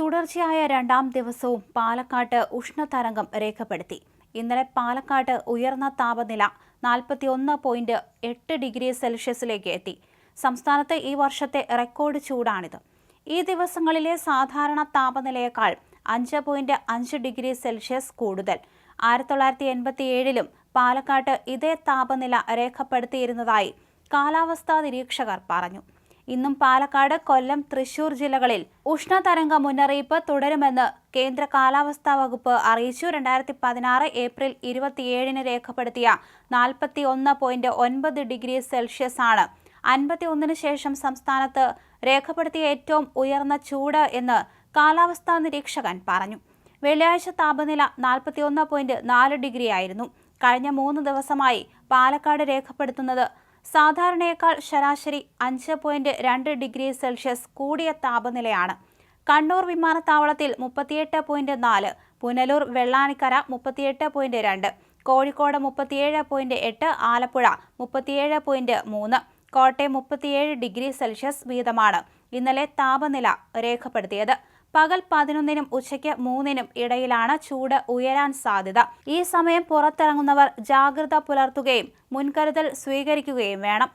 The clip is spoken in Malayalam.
തുടർച്ചയായ രണ്ടാം ദിവസവും പാലക്കാട്ട് ഉഷ്ണതരംഗം രേഖപ്പെടുത്തി. ഇന്നലെ പാലക്കാട്ട് ഉയർന്ന താപനില നാൽപ്പത്തി ഒന്ന് പോയിന്റ് എട്ട് ഡിഗ്രി സെൽഷ്യസിലേക്ക് എത്തി. സംസ്ഥാനത്ത് ഈ വർഷത്തെ റെക്കോർഡ് ചൂടാണിത്. ഈ ദിവസങ്ങളിലെ സാധാരണ താപനിലയേക്കാൾ അഞ്ച് പോയിന്റ് അഞ്ച് ഡിഗ്രി സെൽഷ്യസ് കൂടുതൽ. ആയിരത്തി തൊള്ളായിരത്തി എൺപത്തി ഏഴിലും പാലക്കാട്ട് ഇതേ താപനില രേഖപ്പെടുത്തിയിരുന്നതായി കാലാവസ്ഥാ നിരീക്ഷകർ പറഞ്ഞു. ഇന്നും പാലക്കാട് കൊല്ലം തൃശൂർ ജില്ലകളിൽ ഉഷ്ണതരംഗ മുന്നറിയിപ്പ് തുടരുമെന്ന് കേന്ദ്ര കാലാവസ്ഥാ വകുപ്പ് അറിയിച്ചു. രണ്ടായിരത്തി പതിനാറ് ഏപ്രിൽ ഇരുപത്തിയേഴിന് രേഖപ്പെടുത്തിയ നാൽപ്പത്തി ഒന്ന് പോയിന്റ് ഒൻപത് ഡിഗ്രി സെൽഷ്യസ് ആണ്. അൻപത്തി ഒന്നിന് ശേഷം സംസ്ഥാനത്ത് രേഖപ്പെടുത്തിയ ഏറ്റവും ഉയർന്ന ചൂട് എന്ന് കാലാവസ്ഥാ നിരീക്ഷകൻ പറഞ്ഞു. വെള്ളിയാഴ്ച താപനില നാൽപ്പത്തി ഒന്ന് പോയിന്റ് നാല് ഡിഗ്രി ആയിരുന്നു കഴിഞ്ഞ മൂന്ന് ദിവസമായി പാലക്കാട് രേഖപ്പെടുത്തുന്നത് സാധാരണയേക്കാൾ ശരാശരി അഞ്ച് പോയിന്റ് രണ്ട് ഡിഗ്രി സെൽഷ്യസ് കൂടിയ താപനിലയാണ്. കണ്ണൂർ വിമാനത്താവളത്തിൽ മുപ്പത്തിയെട്ട് പോയിന്റ് നാല് പുനലൂർ വെള്ളാനിക്കര മുപ്പത്തിയെട്ട് പോയിന്റ് രണ്ട് കോഴിക്കോട് മുപ്പത്തിയേഴ് പോയിന്റ് എട്ട് ആലപ്പുഴ മുപ്പത്തിയേഴ് പോയിന്റ് മൂന്ന് കോട്ടയം മുപ്പത്തിയേഴ് ഡിഗ്രി സെൽഷ്യസ് വീതമാണ് ഇന്നലെ താപനില രേഖപ്പെടുത്തിയത്. പകൽ പതിനൊന്നിനും ഉച്ചയ്ക്ക് മൂന്നിനും ഇടയിലാണ് ചൂട് ഉയരാൻ സാധ്യത. ഈ സമയം പുറത്തിറങ്ങുന്നവർ ജാഗ്രത പുലർത്തുകയും മുൻകരുതൽ സ്വീകരിക്കുകയും വേണം.